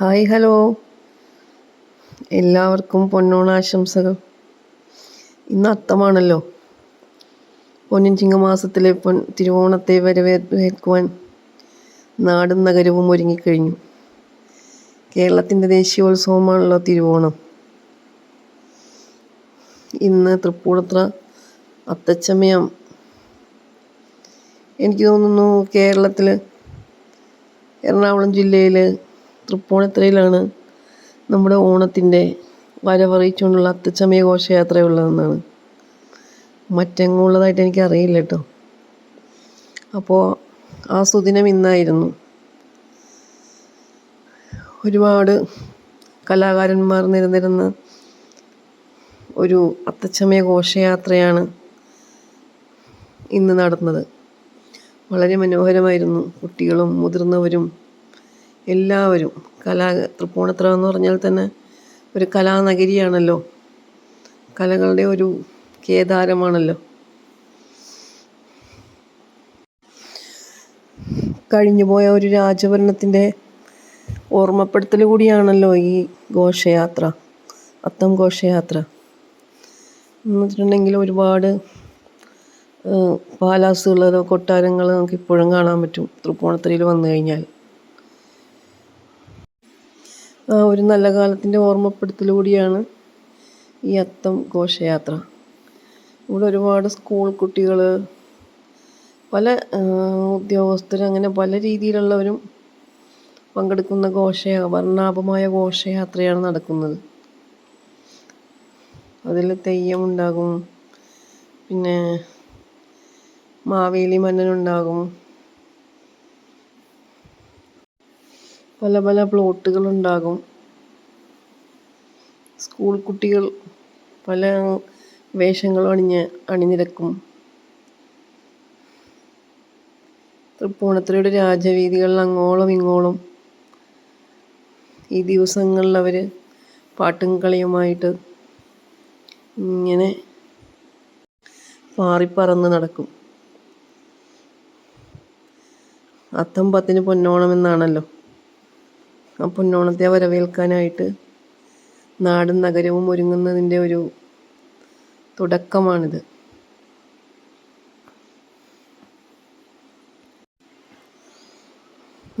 Hi hello. എല്ലാവർക്കും പൊന്നോണാശംസകൾ ഇന്ന് അത്തമാണല്ലോ. പൊന്നിൻ ചിങ്ങമാസത്തിലെ പൊൻ തിരുവോണത്തെ വരവേൽക്കുവാൻ നാടും നഗരവും ഒരുങ്ങിക്കഴിഞ്ഞു. കേരളത്തിന്റെ ദേശീയോത്സവമാണല്ലോ തിരുവോണം. ഇന്ന് തൃപ്പൂണിത്ര അത്തച്ചമയം. എനിക്ക് തോന്നുന്നു കേരളത്തിൽ എറണാകുളം ജില്ലയിൽ തൃപ്പൂണിത്തുറയിലാണ് നമ്മുടെ ഓണത്തിന്റെ വരവറിയിച്ചുകൊണ്ടുള്ള അത്തച്ചമയ ഘോഷയാത്രയുള്ളതെന്നാണ് മറ്റെങ്ങുള്ളതായിട്ട് എനിക്ക് എനിക്കറിയില്ല കേട്ടോ. അപ്പോൾ ആ സുദിനം ഇന്നായിരുന്നു. ഒരുപാട് കലാകാരന്മാർ നിരന്നിരുന്ന ഒരു അത്തച്ചമയ ഘോഷയാത്രയാണ് ഇന്ന് നടന്നത്. വളരെ മനോഹരമായിരുന്നു കുട്ടികളും മുതിർന്നവരും എല്ലാവരും കലാ തൃപ്പൂണിത്തുറ എന്ന് പറഞ്ഞാൽ തന്നെ ഒരു കലാനഗരിയാണല്ലോ. കലകളുടെ ഒരു കേദാരമാണല്ലോ. കഴിഞ്ഞുപോയ ഒരു രാജഭരണത്തിന്റെ ഓർമ്മപ്പെടുത്തൽ കൂടിയാണല്ലോ ഈ ഘോഷയാത്ര അത്തം ഘോഷയാത്ര. എന്ന് വെച്ചിട്ടുണ്ടെങ്കിൽ ഒരുപാട് പാലാസുകൾ കൊട്ടാരങ്ങൾ നമുക്ക് ഇപ്പോഴും കാണാൻ പറ്റും. തൃപ്പൂണിത്തുറയിൽ വന്നു കഴിഞ്ഞാൽ. ആ ഒരു നല്ല കാലത്തിന്റെ ഓർമ്മപ്പെടുത്തലൂടിയാണ് ഈ അത്തം ഘോഷയാത്ര. ഇവിടെ ഒരുപാട് സ്കൂൾ കുട്ടികൾ പല ഉദ്യോഗസ്ഥർ അങ്ങനെ പല രീതിയിലുള്ളവരും പങ്കെടുക്കുന്ന ഘോഷ വർണാഭമായ ഘോഷയാത്രയാണ് നടക്കുന്നത്. അതിൽ തെയ്യമുണ്ടാകും പിന്നെ മാവേലി മന്നനുണ്ടാകും പല പല പ്ലോട്ടുകളുണ്ടാകും. സ്കൂൾ കുട്ടികൾ പല വേഷങ്ങളും അണിഞ്ഞ് അണിനിരക്കും. തൃപ്പൂണിത്തുറയുടെ രാജവീതികളിൽ അങ്ങോളം ഇങ്ങോളം ഈ ദിവസങ്ങളിൽ അവർ പാട്ടും കളിയുമായിട്ട് ഇങ്ങനെ പാറിപ്പറന്ന് നടക്കും. അത്തം പത്തിന് പൊന്നോണം എന്നാണല്ലോ. ആ പൊന്നോണത്തെ വരവേൽക്കാനായിട്ട് നാടും നഗരവും ഒരുങ്ങുന്നതിന്റെ ഒരു തുടക്കമാണിത്.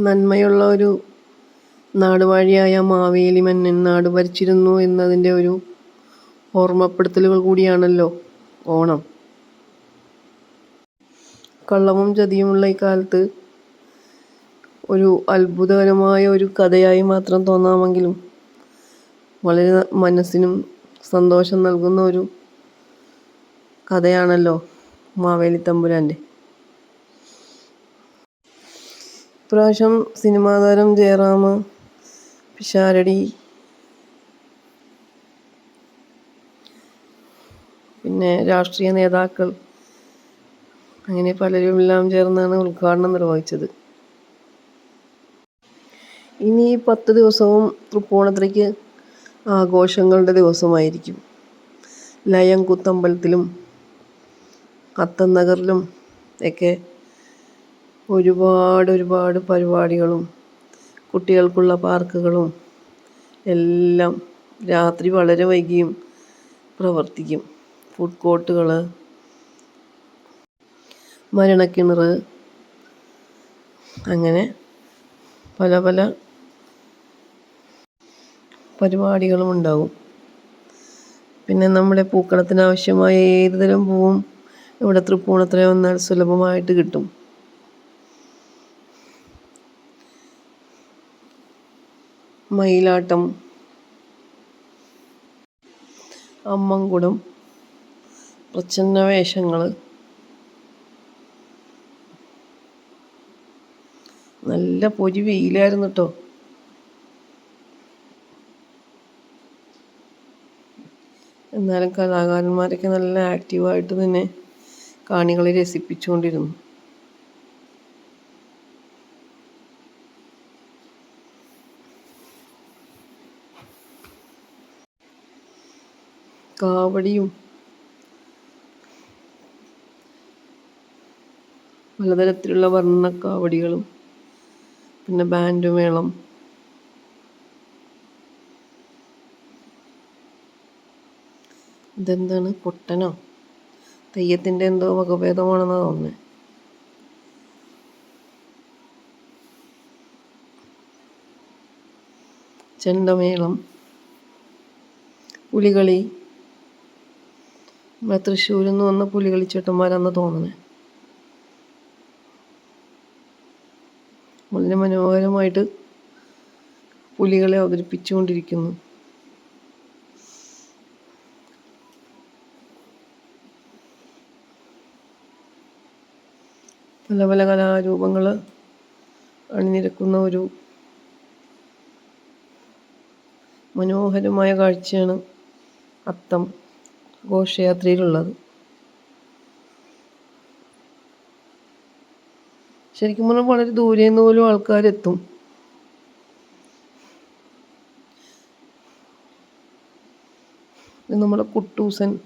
നന്മയുള്ള ഒരു നാടുവാഴിയായ മാവേലി മന്നൻ നാട് ഭരിച്ചിരുന്നു എന്നതിന്റെ ഒരു ഓർമ്മപ്പെടുത്തലുകൾ കൂടിയാണല്ലോ ഓണം. കള്ളവും ചതിയുമുള്ള ഈ കാലത്ത് ഒരു അത്ഭുതകരമായ ഒരു കഥയായി മാത്രം തോന്നാമെങ്കിലും വളരെ മനസ്സിനും സന്തോഷം നൽകുന്ന ഒരു കഥയാണല്ലോ മാവേലി തമ്പുരാന്റെ ഇപ്രാവശ്യം സിനിമാ താരം ജയറാം പിഷാരടി. പിന്നെ രാഷ്ട്രീയ നേതാക്കൾ. അങ്ങനെ പലരുമെല്ലാം ചേർന്നാണ് ഉദ്ഘാടനം നിർവഹിച്ചത്. ഇനി പത്ത് ദിവസവും തൃപ്പൂണിത്തുറയ്ക്ക് ആഘോഷങ്ങളുടെ ദിവസമായിരിക്കും. ലയം കുത്തമ്പലത്തിലും അത്തനഗറിലും ഒക്കെ ഒരുപാട് ഒരുപാട് പരിപാടികളും കുട്ടികൾക്കുള്ള പാർക്കുകളും എല്ലാം രാത്രി വളരെ വൈകിയും പ്രവർത്തിക്കും. ഫുഡ് കോർട്ടുകൾ മരണക്കിണർ അങ്ങനെ പല പല പരിപാടികളും ഉണ്ടാവും. പിന്നെ നമ്മുടെ പൂക്കളത്തിന് ആവശ്യമായ ഏതുതരം പൂവും ഇവിടെ തൃപ്പൂണിത്തുറ വന്നാൽ സുലഭമായിട്ട് കിട്ടും. മയിലാട്ടം അമ്മൻകുടം പ്രച്ഛന്ന വേഷങ്ങൾ നല്ല പൊരി വെയിലായിരുന്നു കേട്ടോ എന്നാലും കലാകാരന്മാരൊക്കെ നല്ല ആക്റ്റീവായിട്ട് തന്നെ കാണികളെ രസിപ്പിച്ചുകൊണ്ടിരുന്നു. കാവടിയും പലതരത്തിലുള്ള വർണക്കാവടികളും പിന്നെ ബാൻഡ് മേളം ഇതെന്താണ്? പൊട്ടനോ? തെയ്യത്തിന്റെ എന്തോ വകഭേദമാണെന്നാണ് തോന്നുന്നത് ചെണ്ടമേളം പുലികളി നമ്മുടെ തൃശ്ശൂരിൽ നിന്ന് വന്ന പുലികളി ചേട്ടന്മാരാണെന്ന് തോന്നുന്നത് വളരെ മനോഹരമായിട്ട് പുലികളെ അവതരിപ്പിച്ചുകൊണ്ടിരിക്കുന്നു. പല പല കലാരൂപങ്ങൾ അണിനിരക്കുന്ന ഒരു മനോഹരമായ കാഴ്ചയാണ് അത്തം ഘോഷയാത്രയിലുള്ളത്. ശരിക്കും പറഞ്ഞാൽ വളരെ ദൂരെ നിന്ന് പോലും ആൾക്കാരെത്തും. നമ്മുടെ കുട്ടൂസൻ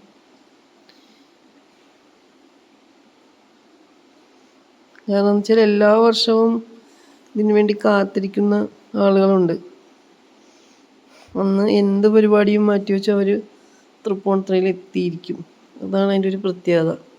കാരണം വെച്ചാൽ എല്ലാ വർഷവും ഇതിനു വേണ്ടി കാത്തിരിക്കുന്ന ആളുകളുണ്ട്. അന്ന് എന്ത് പരിപാടിയും മാറ്റിവെച്ച് അവർ തൃപ്പൂണിത്തുറയിൽ എത്തിയിരിക്കും. അതാണ് അതിന്റെ ഒരു പ്രത്യേകത.